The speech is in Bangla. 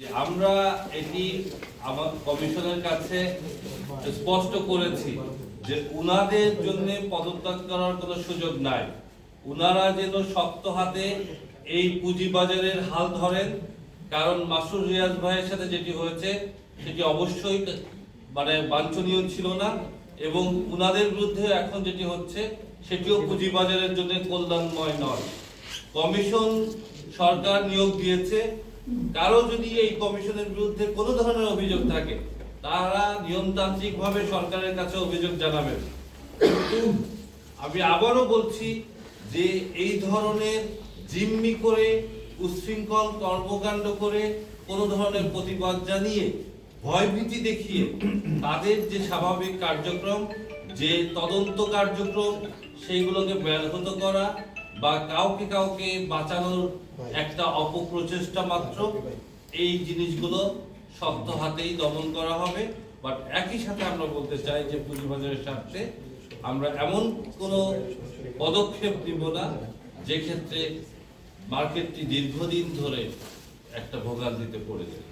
আমরা এটি আমার কমিশনের কাছে স্পষ্ট করেছি যে উনাদের জন্য পদত্যাগ করার কোনো সুযোগ নাই। উনারা যেন শক্ত হাতে এই পুঁজিবাজারের হাল ধরেন, কারণ মাসুর রিয়াজ ভাইয়ের সাথে যেটি হয়েছে, সেটি অবশ্যই মানে বাঞ্ছনীয় ছিল না, এবং উনাদের বিরুদ্ধে এখন যেটি হচ্ছে, সেটিও পুঁজিবাজারের জন্য কল্যাণময় নয়। কমিশন সরকার নিয়োগ দিয়েছে কারও যদি এই কমিশনের বিরুদ্ধে কোনো ধরনের অভিযোগ থাকে, তারা নিয়মতান্ত্রিক ভাবে সরকারের কাছে অভিযোগ জানাবেন আমি আবারও বলছি যে এই ধরনের জিম্মি করে, উচ্ছৃঙ্খল কর্মকাণ্ড করে কোনো ধরনের প্রতিবাদ জানিয়ে, ভয়ভীতি দেখিয়ে তাদের যে স্বাভাবিক কার্যক্রম, যে তদন্ত কার্যক্রম, সেইগুলোকে ব্যাহত করা বা কাউকে কাউকে বাঁচানোর একটা অপপ্রচেষ্টা মাত্র এই জিনিসগুলো শক্ত হাতেই দমন করা হবে। বাট একই সাথে আমরা বলতে চাই যে পুঁজিবাজারের স্বার্থে আমরা এমন কোনো পদক্ষেপ নিব না যে ক্ষেত্রে মার্কেটটি দীর্ঘদিন ধরে একটা ভোগান্তিতে পড়ে যায়।